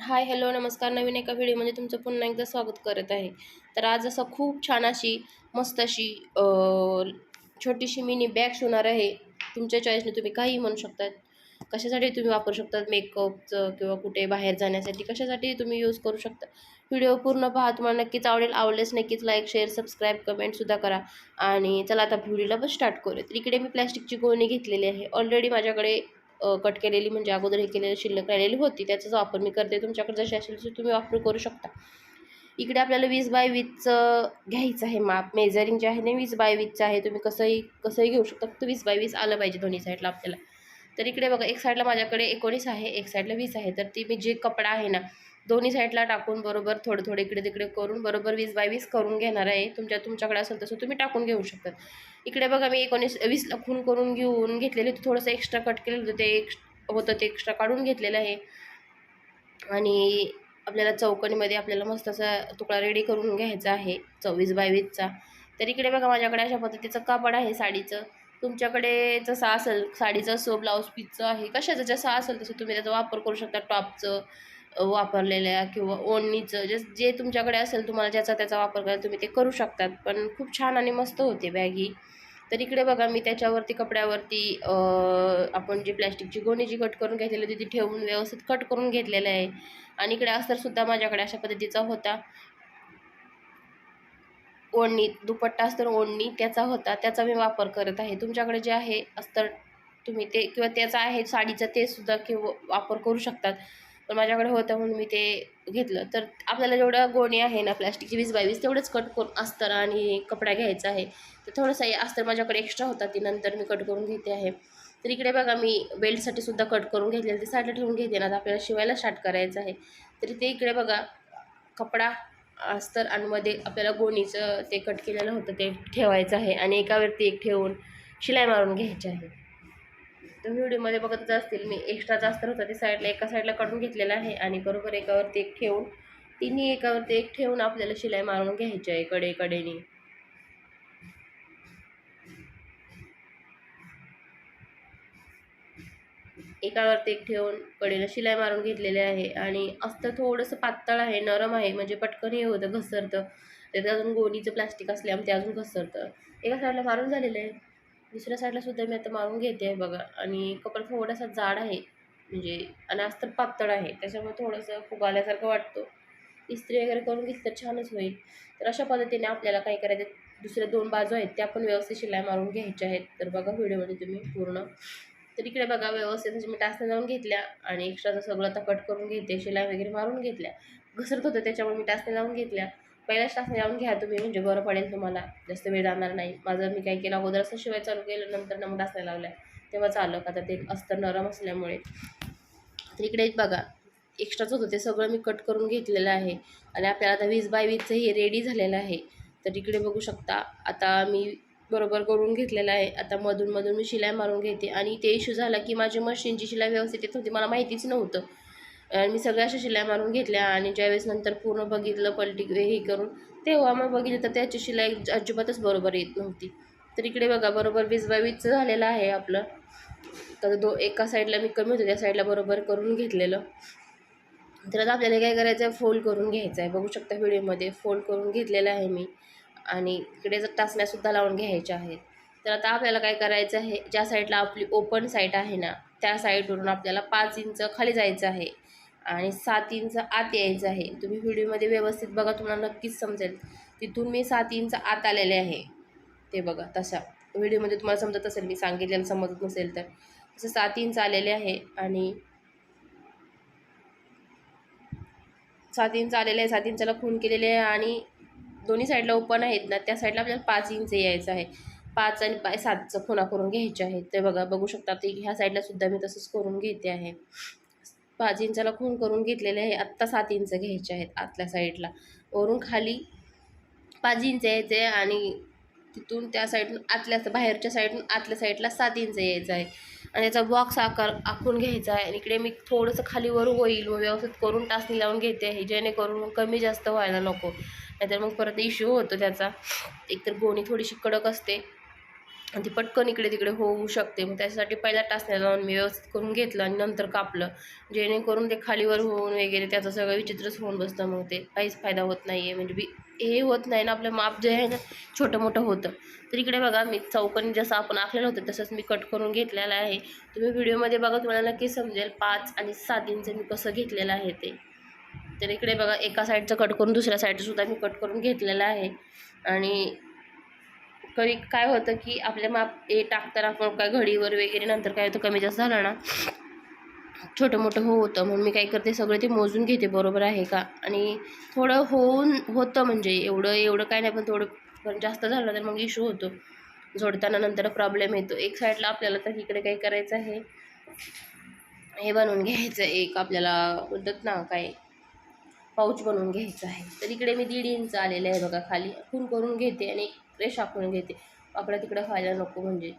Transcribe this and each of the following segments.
Hi hello नमस्कार. नवीन एका व्हिडिओमध्ये तुमचं पुन्हा एकदा स्वागत करत आहे. तर आज असं खूप छान अशी मस्त अशी छोटीशी मिनी बॅग शिवणार आहे. तुमच्या चॉईसने तुम्ही काहीही म्हणू शकतात. कशासाठी तुम्ही वापरू शकतात? मेकअपचं किंवा कुठे बाहेर जाण्यासाठी कशासाठी तुम्ही यूज करू शकता? व्हिडिओ पूर्ण पहा. तुम्हाला नक्कीच आवडेल. आवडलेच नक्कीच लाईक शेअर सबस्क्राईब कमेंटसुद्धा करा. आणि चला आता व्हिडिओला पण स्टार्ट करूया. तर इकडे मी प्लॅस्टिकची गोणी घेतलेली आहे. ऑलरेडी माझ्याकडे कट केलेली म्हणजे अगोदर हे केलेली शिल्लक राहिलेली होती त्याचाच वापर मी करते. तुमच्याकडे जशी असेल तशी तुम्ही वापर करू शकता. इकडे आपल्याला वीस बाय वीसचं घ्यायचं आहे माप. मेजरिंग जे आहे ना वीस बाय वीसचं आहे. तुम्ही कसंही कसंही घेऊ शकता. फक्त वीस बाय वीस आलं पाहिजे दोन्ही साईडला आपल्याला. तर इकडे बघा एक साईडला माझ्याकडे एकोणीस आहे एक साईडला वीस आहे. तर ती मी जे कपडा आहे ना दोन्ही साईडला टाकून बरोबर थोडं थोडे इकडे तिकडे करून बरोबर वीस बाय वीस करून घेणार आहे. तुमच्या तुमच्याकडे असेल तसं तुम्ही टाकून घेऊ शकतात इकडे बघा मी एकोणीस वीसला खून करून घेऊन घेतलेले होते. थोडंसं एक्स्ट्रा कट केलेलं होतं. ते एक्स होतं ते एक्स्ट्रा काढून घेतलेलं आहे. आणि आपल्याला चौकणीमध्ये आपल्याला मस्त असा तुकडा रेडी करून घ्यायचा आहे. चोवीस बाय वीसचा तर इकडे बघा माझ्याकडे अशा पद्धतीचं कापड आहे साडीचं. तुमच्याकडे जसं असेल साडीचं असो ब्लाऊज पीसचं आहे. कशाचं जसं असेल तसं तुम्ही त्याचा वापर करू शकता. टॉपचं वापरलेल्या किंवा ओढणीचं जे जे तुमच्याकडे असेल तुम्हाला ज्याचा त्याचा वापर करायला तुम्ही ते करू शकतात. पण खूप छान आणि मस्त होते बॅग ही. तर इकडे बघा मी त्याच्यावरती कपड्यावरती आपण जी प्लॅस्टिकची गोणी जी कट करून घेतलेली होती ती ठेवून व्यवस्थित कट करून घेतलेलं आहे. आणि इकडे अस्तरसुद्धा माझ्याकडे अशा पद्धतीचा होता. ओढणी दुपट्टा अस्तर ओढणी त्याचा होता. त्याचा मी वापर करत आहे. तुमच्याकडे जे आहे अस्तर तुम्ही ते किंवा त्याचा आहे साडीचा ते सुद्धा किंवा वापर करू शकतात. पण माझ्याकडे होतं म्हणून मी ते घेतलं. तर आपल्याला जेवढं गोणी आहे ना प्लॅस्टिकची वीस बाय वीस तेवढंच कट करून अस्तर आणि कपडा घ्यायचा आहे. तर थोडंसं हे अस्तर माझ्याकडे एक्स्ट्रा होता ती नंतर मी कट करून घेते आहे. तर इकडे बघा मी बेल्टसाठी सुद्धा कट करून घेतलेलं ते साईडला ठेवून घेते ना तर आपल्याला शिवायला स्टार्ट करायचं आहे. तरी ते इकडे बघा कपडा अस्तर आणि मध्ये आपल्याला गोणीचं ते कट केलेलं होतं ते ठेवायचं आहे. आणि एकावरती एक ठेवून शिलाई मारून घ्यायची आहे. तर व्हिडिओमध्ये बघतच असतील मी एक्स्ट्रा जास्त होतं ते साईडला एका साईडला काढून घेतलेला आहे आणि बरोबर एकावरती एक ठेवून तिन्ही एकावरती एक ठेवून आपल्याला शिलाई मारून घ्यायची आहे कडे कडेने एकावरती एक ठेवून कडेला शिलाई मारून घेतलेली आहे आणि अस्तर थोडंसं पातळ आहे नरम आहे म्हणजे पटकन हे होतं घसरतं. त्याचं अजून गोणीचं प्लास्टिक असल्यामुळे ते अजून घसरतं. एका साईडला मारून झालेलं आहे. दुसऱ्या साईडला सुद्धा मी आता मारून घेते आहे बघा. आणि कपडा थोडासा जाड आहे. म्हणजे आणि अस्तर पातळ आहे. त्याच्यामुळे थोडंसं फुगाल्यासारखं वाटतो. इस्त्री वगैरे करून घेतली तर छानच होईल. तर अशा पद्धतीने आपल्याला काय करायचं? दुसऱ्या दोन बाजू आहेत. त्या पण व्यवस्थित शिलाई मारून घ्यायच्या आहेत. तर बघा व्हिडिओमध्ये तुम्ही पूर्ण. तर इकडे बघा व्यवस्थित. म्हणजे मी टाचण्या लावून घेतल्या आणि एक्स्ट्राचं सगळं आता कट करून घेते शिलाई वगैरे मारून घेतल्या. घसरत होतं त्याच्यामुळे मी टाचण्या लावून घेतल्या. पहिल्याच टाचण्या जाऊन घ्या तुम्ही म्हणजे बरं पडेल तुम्हाला. जास्त वेळ जाणार नाही. माझं मी काय केलं अगोदर असं शिवाय चालू केलं नंतर ना मग टाचण्या लावल्या. तेव्हा चाललं का आता ते अस्तर नरम असल्यामुळे. तर इकडे एक बघा एक्स्ट्राच होतं. ते सगळं मी कट करून घेतलेलं आहे. आणि आपल्याला आता वीस बाय वीसचं हे रेडी झालेलं आहे. तर इकडे बघू शकता आता मी बरोबर करून घेतलेलं आहे. आता मधून मधून मी शिलाई मारून घेते. आणि ते इश्यू झाला की माझी मशीनची शिलाई व्यवस्थित येत होती मला माहितीच नव्हतं. आणि मी सगळ्या अशा शिलाई मारून घेतल्या आणि ज्यावेळेस नंतर पूर्ण बघितलं पलटी हे करून तेव्हा मग बघितलं तर त्याची शिलाई अजिबातच बरोबर येत नव्हती. तर इकडे बघा बरोबर वीस बाय वीसचं झालेलं आहे आपलं. तर दो एका साईडला मी कमी होतो त्या साईडला बरोबर करून घेतलेलं. तर आता आपल्याला काय करायचं आहे फोल्ड करून घ्यायचं आहे बघू शकता व्हिडिओमध्ये फोल्ड करून घेतलेलं आहे मी. आणि इकडे जर टाचण्यासुद्धा लावून घ्यायच्या आहेत. तर आता आपल्याला काय करायचं आहे ज्या साईडला आपली ओपन साईट आहे ना त्या साईडवरून आपल्याला पाच इंच खाली जायचं आहे. आणि सात इंच आत यायचं आहे. तुम्ही व्हिडिओमध्ये व्यवस्थित बघा तुम्हाला नक्कीच समजेल. तिथून मी सात इंच आत आलेले आहे. ते बघा तसा व्हिडिओमध्ये तुम्हाला समजत असेल मी सांगितलेलं समजत नसेल तर. तसं सात इंच आलेले आहे आणि सात इंच आलेले आहे. सात इंचाला खून केलेले आहे आणि दोन्ही साईडला ओपन आहेत ना त्या साईडला आपल्याला पाच इंच यायचं आहे. पाच आणि पाय सातचं खुणा करून घ्यायचे आहेत. ते बघा बघू शकता ते ह्या साईडला सुद्धा मी तसंच करून घेते आहे. पाच इंचाला खून करून घेतलेले आहे. आत्ता सात इंच घ्यायचे आहेत आतल्या साईडला. वरून खाली पाच इंच यायचे आहे आणि तिथून त्या साईडून आतल्या बाहेरच्या साईडून आतल्या साईडला सात इंच यायचं आहे. आणि याचा बॉक्स आकार आखून घ्यायचा आहे. आणि इकडे मी थोडंसं खालीवर होईल. व व्यवस्थित करून टाचणी लावून घेते आहे. जेणेकरून कमी जास्त व्हायला नको. नाहीतर मग परत इश्यू होतो त्याचा. एकतर गोणी थोडीशी कडक असते. ती पटकन इकडे तिकडे होऊ शकते. मग त्याच्यासाठी पहिला टाचण्या लावून मी व्यवस्थित करून घेतलं आणि नंतर कापलं. जेणेकरून ते खालीवर होऊन वगैरे त्याचं सगळं विचित्रच होऊन बसतं. मग ते काहीच फायदा होत नाही आहे म्हणजे बी हे होत नाही ना आपलं माप जे आहे ना छोटं मोठं होतं. तर इकडे बघा मी चौकनी जसं आपण आखलेलं होतं तसंच मी कट करून घेतलेलं आहे. तुम्ही व्हिडिओमध्ये बघा तुम्हाला नक्की समजेल पाच आणि सात इंच मी कसं घेतलेलं आहे ते. तर इकडे बघा एका साईडचं कट करून दुसऱ्या साईडचंसुद्धा मी कट करून घेतलेलं आहे. आणि कधी काय होतं की आपल्या माप हे टाकताना आपण काय घडीवर वगैरे नंतर काय होतं कमी जास्त झालं ना छोटं मोठं हो होतं. म्हणून मी काय करते सगळं ते मोजून घेते बरोबर आहे का? आणि थोडं होऊन होतं म्हणजे एवढं एवढं काय नाही पण थोडं पण जास्त झालं तर मग इशू होतो. जोडताना नंतर प्रॉब्लेम येतो. एक साईडला आपल्याला तर इकडे काय करायचं आहे. हे बनवून घ्यायचं एक आपल्याला म्हणतात ना काय? पाऊच बनवून घ्यायचं आहे. तर इकडे मी दीड इंच आलेलं आहे बघा खाली. खून करून घेते आणि फ्रेश रेष घेते. आपल्या तिकडे व्हायला नको म्हणजे.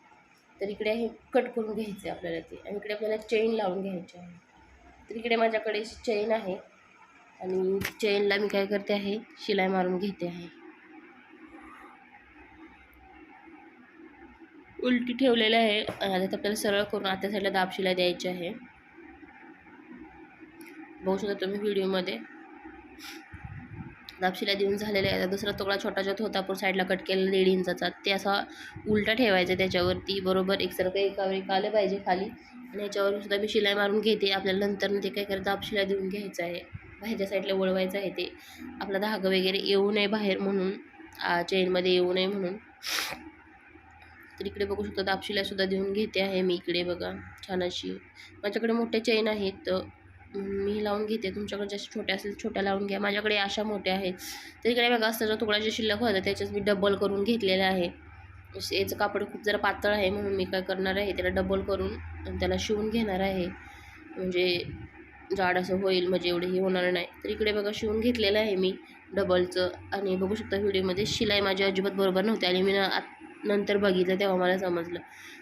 तर इकडे हे कट करून घ्यायचे आपल्याला ते. आणि इकडे आपल्याला चेन लावून घ्यायची आहे. तर इकडे माझ्याकडे चेन आहे. आणि चेनला मी काय करते आहे? शिलाई मारून घेते आहे. उलटी ठेवलेलं आहे. आणि आता आपल्याला सरळ करून आता साईडला दाब शिलाई द्यायची आहे. बघू शकता तुम्ही व्हिडिओमध्ये दापशीला देऊन झालेला आहे. आता दुसरा तुकडा छोटा छोटा होता साईडला कट केलेला दीड इंचाचा. ते असा उलटा ठेवायचा त्याच्यावरती. बरोबर एकसारखं एकावर एक आलं पाहिजे खाली. आणि याच्यावर सुद्धा मी शिलाई मारून घेते. आपल्याला नंतर ते काय करायचं दाबशिला देऊन घ्यायचं आहे. बाहेरच्या साईडला वळवायचं आहे ते. आपला धागा वगैरे येऊ नये बाहेर म्हणून. चेनमध्ये येऊ नये म्हणून. तर इकडे बघू शकता दाबशिलासुद्धा देऊन घेते आहे मी इकडे बघा. छान अशी. माझ्याकडे मोठ्या चेन आहेत. तर मी लावून घेते. तुमच्याकडे जसे छोट्या असेल छोट्या लावून घ्या. माझ्याकडे अशा मोठ्या आहेत. तर इकडे बघा असं जो तुकडा जे शिल्लक होता. त्याच्यात मी डबल करून घेतलेला आहे. याचं कापड खूप जरा पातळ आहे म्हणून मी काय करणार आहे त्याला डबल करून त्याला शिवून घेणार आहे. म्हणजे जाड असं होईल म्हणजे एवढे हे होणार नाही. तर इकडे बघा शिवून घेतलेलं आहे मी डबलचं आणि बघू शकता व्हिडिओमध्ये शिलाई माझी अजिबात बरोबर नव्हती आणि मी आत नंतर बघितलं तेव्हा मला समजलं.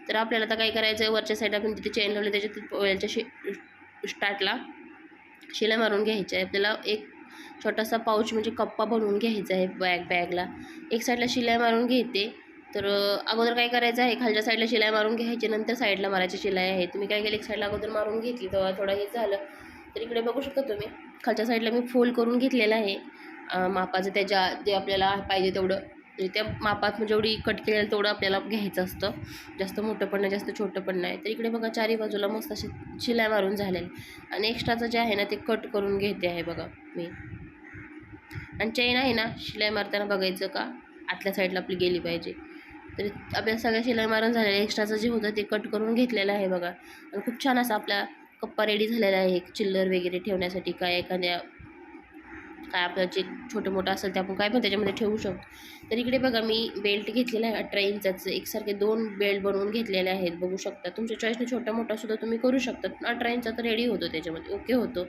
तर आपल्याला आता काय करायचं आहे वरच्या साईडला आपण तिथे चेन लावले त्याच्यात वरच्या शे स्टार्टला शिलाई मारून घ्यायची आहे. आपल्याला एक छोटासा पाऊच म्हणजे कप्पा बनवून घ्यायचा आहे बॅग बॅगला. एक साईडला शिलाई मारून घेते. तर अगोदर काय करायचं आहे खालच्या साईडला शिलाई मारून घ्यायची नंतर साईडला मारायची शिलाई आहे. तुम्ही काय केलं एक साईडला अगोदर मारून घेतली तेव्हा थोडं हे झालं. तर इकडे बघू शकता तुम्ही खालच्या साईडला मी फोल्ड करून घेतलेलं आहे. मापाचं त्याच्या जे आपल्याला पाहिजे तेवढं. म्हणजे त्या मापात म्हणजे जेवढी कट केलेलं तेवढं आपल्याला घ्यायचं असतं. जास्त मोठं पण नाही जास्त छोटं पण नाही. तर इकडे बघा चारी बाजूला मस्त अशी शिलाई मारून झालेली. आणि एक्स्ट्राचं जे आहे ना ते कट करून घेते आहे बघा मी. आणि चेन आहे ना शिलाई मारताना बघायचं का? आतल्या साईडला आपली गेली पाहिजे. तर आपल्या सगळ्या शिलाई मारून झालेलं एक्स्ट्राचं जे होतं ते कट करून घेतलेलं आहे बघा. आणि खूप छान असा आपला कप्पा रेडी झालेला आहे चिल्लर वगैरे ठेवण्यासाठी काय एखाद्या काय आपलं जे छोटं मोठं असेल ते आपण काय पण त्याच्यामध्ये ठेवू शकतो. तर इकडे बघा मी बेल्ट घेतलेला आहे अठरा इंचाचं एकसारखे दोन बेल्ट बनवून घेतलेले आहेत. बघू शकता. तुमच्या चॉईसने छोटा मोठा सुद्धा तुम्ही करू शकता. अठरा इंचा तर रेडी होतो त्याच्यामध्ये. ओके होतो.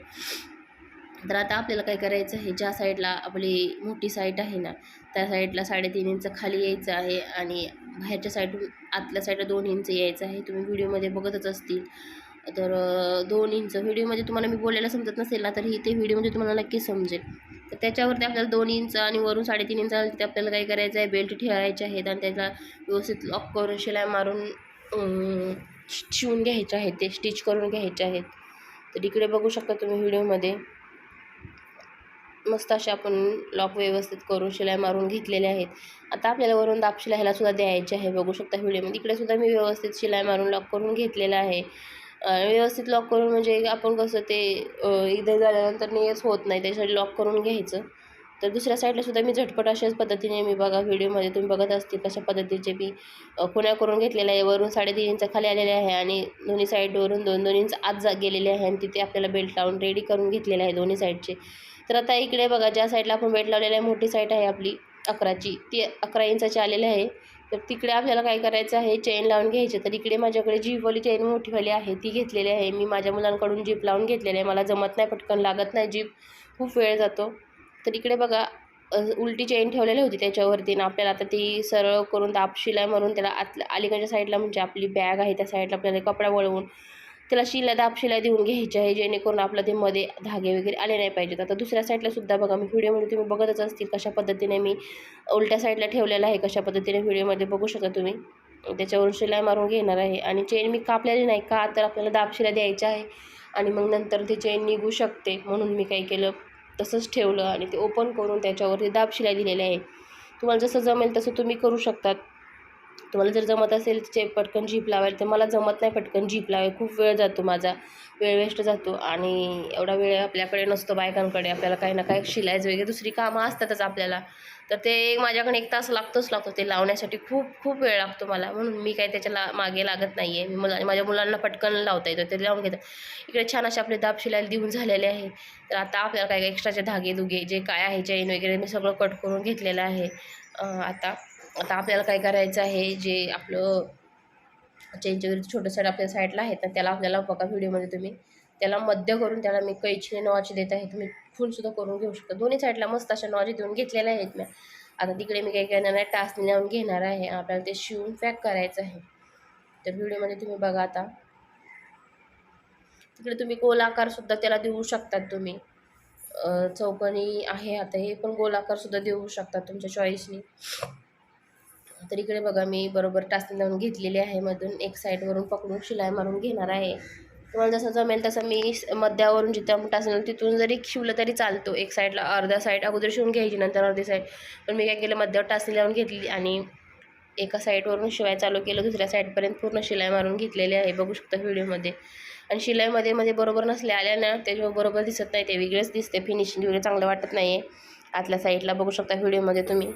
तर आता आपल्याला काय करायचं आहे? ज्या साईडला आपली मोठी साईट आहे ना त्या साईडला साडेतीन इंच खाली यायचं आहे आणि बाहेरच्या साईडून आतल्या साईडला दोन इंच यायचं आहे. तुम्ही व्हिडिओमध्ये बघतच असतील. तर दोन इंच. व्हिडिओमध्ये तुम्हाला मी बोलायला समजत नसेल ना तर ही ते व्हिडिओमध्ये तुम्हाला नक्कीच समजेल. तर त्याच्यावरती आपल्याला दोन इंच आणि वरून साडेतीन इंच तिथे आपल्याला काय करायचं आहे बेल्ट ठेवायचे आहेत आणि त्याला व्यवस्थित लॉक करून शिलाई मारून शिवून घ्यायचे आहेत ते स्टिच करून घ्यायचे आहेत. तर इकडे बघू शकता तुम्ही व्हिडिओमध्ये. मस्त असे आपण लॉक व्यवस्थित करून शिलाई मारून घेतलेले आहेत. आता आपल्याला वरून दाब शिलाईला सुद्धा द्यायचे आहे. बघू शकता व्हिडिओमध्ये. इकडे सुद्धा मी व्यवस्थित शिलाई मारून लॉक करून घेतलेलं आहे. व्यवस्थित लॉक करून म्हणजे आपण कसं ते एकदा झाल्यानंतर नियच होत नाही त्याच्यासाठी लॉक करून घ्यायचं. तर दुसऱ्या साईडला सुद्धा मी झटपट अशाच पद्धतीने मी बघा व्हिडिओमध्ये तुम्ही बघत असतील कशा पद्धतीचे मी पुण्या करून घेतलेल्या आहे. वरून साडेतीन इंच खाली आलेले आहे आणि दोन्ही साईडवरून दोन दोन इंच आत जा गेलेले आहे आणि तिथे आपल्याला बेल्ट लावून रेडी करून घेतलेले आहे दोन्ही साईडचे तर आता इकडे बघा ज्या साईडला आपण बेल्ट लावलेलं आहे मोठी साईड आहे आपली अकराची. ती अकरा इंचाची आलेली आहे. तर तिकडे आपल्याला काय करायचं आहे चेन लावून घ्यायची. तर इकडे माझ्याकडे जीपवाली चेन मोठीवाली आहे ती घेतलेली आहे. मी माझ्या मुलांकडून जीप लावून घेतलेली आहे. मला जमत नाही पटकन लागत नाही जीप. खूप वेळ जातो. तर इकडे बघा उलटी चेन ठेवलेली होती त्याच्यावरती ना आपल्याला आता ती सरळ करून दाब म्हणून त्याला आत अलीकडच्या साईडला म्हणजे आपली बॅग आहे त्या साईडला आपल्याला कपडा वळवून त्याला शिला दाब शिला देऊन घ्यायची आहे जेणेकरून आपलं ते मध्ये धागे वगैरे आले नाही पाहिजेत. आता दुसऱ्या साईडला सुद्धा बघा मी व्हिडिओमध्ये तुम्ही बघतच असतील कशा पद्धतीने मी उलट्या साईडला ठेवलेलं आहे कशा पद्धतीने व्हिडिओमध्ये बघू शकता तुम्ही. त्याच्यावरून शिलाई मारून घेणार आहे. आणि चेन मी कापलेली नाही का तर आपल्याला दाब शिला द्यायची आहे. आणि मग नंतर ती चेन निघू शकते. म्हणून मी काय केलं तसंच ठेवलं आणि ते ओपन करून त्याच्यावरती दाब शिलाई दिलेली आहे. तुम्हाला जसं जमेल तसं तुम्ही करू शकतात. तुम्हाला जर जमत असेल चे पटकन जीप लावायला तर मला जमत नाही पटकन जीप लावायला. खूप वेळ जातो माझा. वेळ वेस्ट जातो आणि एवढा वेळ आपल्याकडे नसतो बायकांकडे. आपल्याला काही ना काही शिलायचं वगैरे दुसरी कामं असतातच आपल्याला. तर ते माझ्याकडे एक तास लागतोच लागतो. ते लावण्यासाठी खूप खूप वेळ लागतो मला. म्हणून मी काही त्याच्या ला मागे लागत नाही आहे मी मुला माझ्या मुलांना पटकन लावता येतं. ते लावून घेतात. इकडे छान असे आपले दाब शिलायला देऊन झालेले आहे. तर आता आपल्याला काय एक्स्ट्राचे धागे दुगे जे काय आहे चैन वगैरे मी सगळं कट करून घेतलेलं आहे. आता आता आपल्याला काय करायचं आहे जे आपलं चेनचे वगैरे छोटं साईड आपल्या साईडला आहेत ना त्याला आपल्याला बघा व्हिडिओमध्ये तुम्ही. त्याला मध्य करून त्याला मी कैचीने नॉच देत आहे तुम्ही फुलसुद्धा करून घेऊ शकता. दोन्ही साईडला मस्त अशा नॉच देऊन घेतलेल्या आहेत मी. आता तिकडे मी काय करणार आहे टाचणी लावून घेणार आहे. आपल्याला ते शिवून पॅक करायचं आहे. तर व्हिडिओमध्ये तुम्ही बघा आता. तिकडे तुम्ही गोलाकारसुद्धा त्याला देऊ शकतात तुम्ही. चौकणी आहे आता हे पण गोलाकारसुद्धा देऊ शकतात तुमच्या चॉईसनी तर इकडे बघा मी बरोबर टाचणी लावून घेतलेली आहे. मधून एक साईडवरून पकडून शिलाई मारून घेणार आहे. तुम्हाला जसं जमेल तसं मी मध्यावरून जिथं टाचणी तिथून जरी शिवलं तरी चालतो. एक साईडला अर्धा साईड अगोदर शिवून घ्यायची नंतर अर्धी साईड पण मी काय केलं मध्यावर टाचणी लावून घेतली आणि एका साईडवरून शिवाय चालू केलं दुसऱ्या साईडपर्यंत पूर्ण शिलाई मारून घेतलेली आहे. बघू शकता व्हिडिओमध्ये. आणि शिलाईमध्ये मध्ये बरोबर नसले आल्या ना त्याच्यावर बरोबर दिसत नाही. ते वेगळेच दिसते फिनिशिंग वगैरे चांगलं वाटत नाही आहे आतल्या साईडला बघू शकता व्हिडिओमध्ये तुम्ही.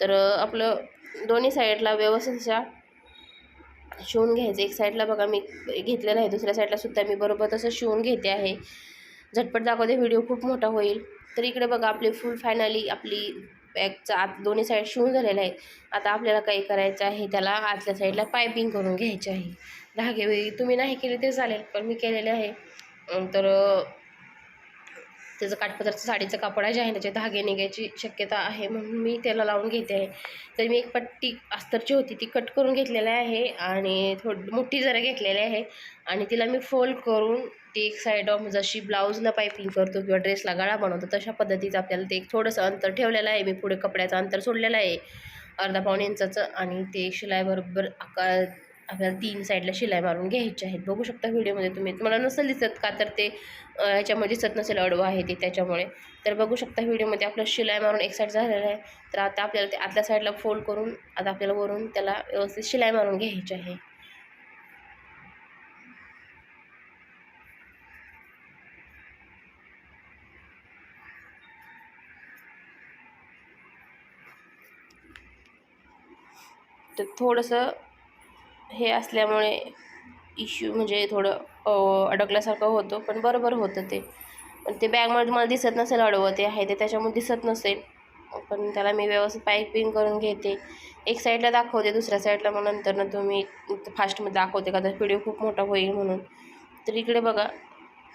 तर आपलं दोन्ही साईडला व्यवस्थित अशा शिवून घ्यायचं. एक साईडला बघा मी घेतलेलं आहे दुसऱ्या साईडला सुद्धा मी बरोबर तसं शिवून घेते आहे. झटपट दाखवते व्हिडिओ खूप मोठा होईल. तर इकडे बघा आपली फुल फायनली आपली बॅगचा आत दोन्ही साईड शिवून झालेलं आहे. आता आपल्याला काही करायचं आहे त्याला आतल्या साईडला पायपिंग करून घ्यायची आहे. धागे तुम्ही नाही केले ते चालेल पण मी केलेले आहे. तर त्याचं काठपदरचं साडीचं कापड जे आहे त्याचे धागे निघायची शक्यता आहे म्हणून मी त्याला लावून घेते. आहे तर मी एक पट्टी अस्तरची होती ती कट करून घेतलेली आहे आणि थोडी मोठी जरा घेतलेली आहे. आणि तिला मी फोल्ड करून ती एक साईड ऑफ जशी ब्लाऊजला पायपिंग करतो किंवा ड्रेसला गळा बनवतो तशा पद्धतीचं आपल्याला ते एक थोडंसं अंतर ठेवलेलं आहे. मी पुढे कपड्याचं अंतर सोडलेलं आहे. अर्धा पाऊण इंचाचं आणि ते शिलाईबरोबर आकार आपल्याला तीन साईडला शिलाई मारून घ्यायची आहेत. बघू शकता व्हिडिओमध्ये तुम्ही. तुम्हाला नसेल दिसत का तर ते याच्यामध्ये दिसत नसेल अडवं आहे ते त्याच्यामुळे. तर बघू शकता व्हिडिओमध्ये आपलं शिलाई मारून एक साईड झालेलं आहे. तर आता आपल्याला ते आतल्या साईडला फोल्ड करून आता आपल्याला वरून त्याला व्यवस्थित शिलाई मारून घ्यायची आहे. तर थोडंसं हे असल्यामुळे इश्यू म्हणजे थोडं अडकल्यासारखं होतं पण बरोबर होतं ते. पण ते बॅगमध्ये मला दिसत नसेल अडवं ते आहे ते त्याच्यामुळे दिसत नसेल. पण त्याला मी व्यवस्थित पायपिंग करून घेते. एक साईडला दाखवते दुसऱ्या साईडला मग नंतर ना तुम्ही फास्टमध्ये दाखवते का तर व्हिडिओ खूप मोठा होईल म्हणून. तर इकडे बघा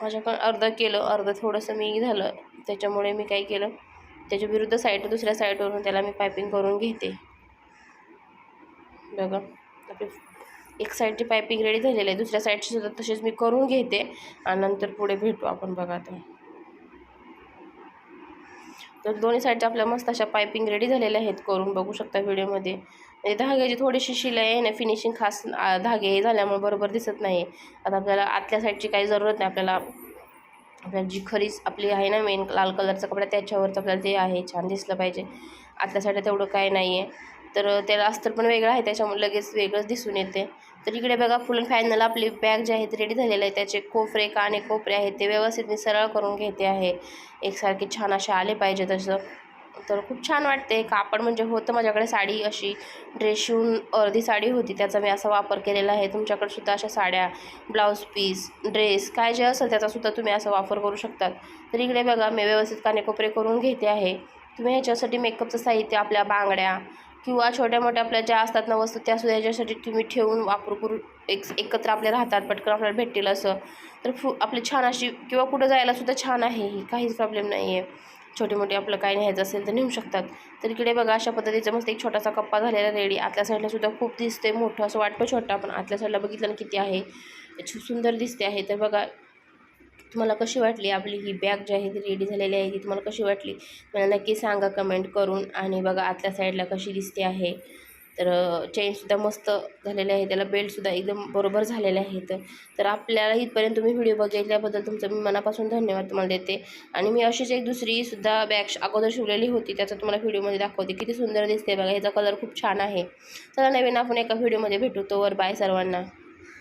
माझ्याकडं अर्धं केलं अर्धं थोडंसं मी झालं. त्याच्यामुळे मी काय केलं त्याच्या विरुद्ध साईड दुसऱ्या साईडवरून त्याला मी पायपिंग करून घेते. बघा आपली एक साईडची पायपिंग रेडी झालेली आहे. दुसऱ्या साईडची सुद्धा तसेच मी करून घेते. आणि नंतर पुढे भेटू आपण बघा आता. तर दोन्ही साईडच्या आपल्या मस्त अशा पायपिंग रेडी झालेल्या आहेत करून बघू शकता व्हिडिओमध्ये. म्हणजे धाग्याची थोडीशी शिलाई आहे ना फिनिशिंग खास धागे हे झाल्यामुळे बरोबर दिसत नाही. आता आपल्याला आतल्या साईडची काही जरूरत नाही. आपल्याला आपल्याला जी खरीच आपली आहे ना मेन लाल कलरचा कपडा त्याच्यावरच आपल्याला ते आहे. छान दिसलं पाहिजे. आतल्या साईडला तेवढं काय नाही आहे तर त्याला अस्तर पण वेगळं आहे त्याच्यामुळे लगेच वेगळंच दिसून येते. तर इकडे बघा फुल फायनल आपली बॅग जे आहेत रेडी झालेली आहे त्याचे कोपरे काने कोपरे आहेत. ते व्यवस्थित मी सरळ करून घेते आहे. एकसारखे छान असे आले पाहिजे तसं. तर खूप छान वाटते. कापड म्हणजे होतं माझ्याकडे साडी अशी. ड्रेस शिवून अर्धी साडी होती. त्याचा मी असा वापर केलेला आहे. तुमच्याकडे सुद्धा अशा साड्या ब्लाऊज पीस ड्रेस काय जे असेल त्याचासुद्धा तुम्ही असा वापर करू शकतात. तर इकडे बघा मी व्यवस्थित कानेकोपरे करून घेते आहे. तुम्ही ह्याच्यासाठी मेकअपचं साहित्य आपल्या बांगड्या किंवा छोट्या मोठ्या आपल्या ज्या असतात ना वस्तू त्यासुद्धा याच्यासाठी तुम्ही ठेवून वापर करू एक एकत्र आपल्या राहतात पटकन आपल्याला भेटतील असं. तर फु आपली छान अशी किंवा कुठं जायला सुद्धा छान आहे ही काहीच प्रॉब्लेम नाही आहे छोटे मोठे आपलं काय न्यायचं असेल तर नेऊ शकतात. तर इकडे बघा अशा पद्धतीचा मस्त एक छोटासा कप्पा झालेला रेडी. आतल्या साईडला सुद्धा खूप दिसते मोठं असं वाटतं छोटा पण आतल्या साईडला बघितलं ना किती आहे. सुंदर दिसते आहे. तर बघा तुम्हाला कशी वाटली आपली ही बॅग जी आहे ती रेडी झालेली आहे ती तुम्हाला कशी वाटली? मला नक्की सांगा कमेंट करून. आणि बघा आतल्या साईडला कशी दिसते आहे. तर चेनसुद्धा मस्त झालेले आहे. त्याला बेल्टसुद्धा एकदम बरोबर झालेले आहेत. तर आपल्याला इथपर्यंत तुम्ही व्हिडिओ बघितल्याबद्दल तुमचं मी मनापासून धन्यवाद तुम्हाला देते. आणि मी अशीच एक दुसरीसुद्धा बॅग अगोदर शिवलेली होती. त्याचा तुम्हाला व्हिडिओमध्ये दाखवते. किती सुंदर दिसते बघा. ह्याचा कलर खूप छान आहे. चला नवीन आपण एका व्हिडिओमध्ये भेटू. तोवर बाय सर्वांना.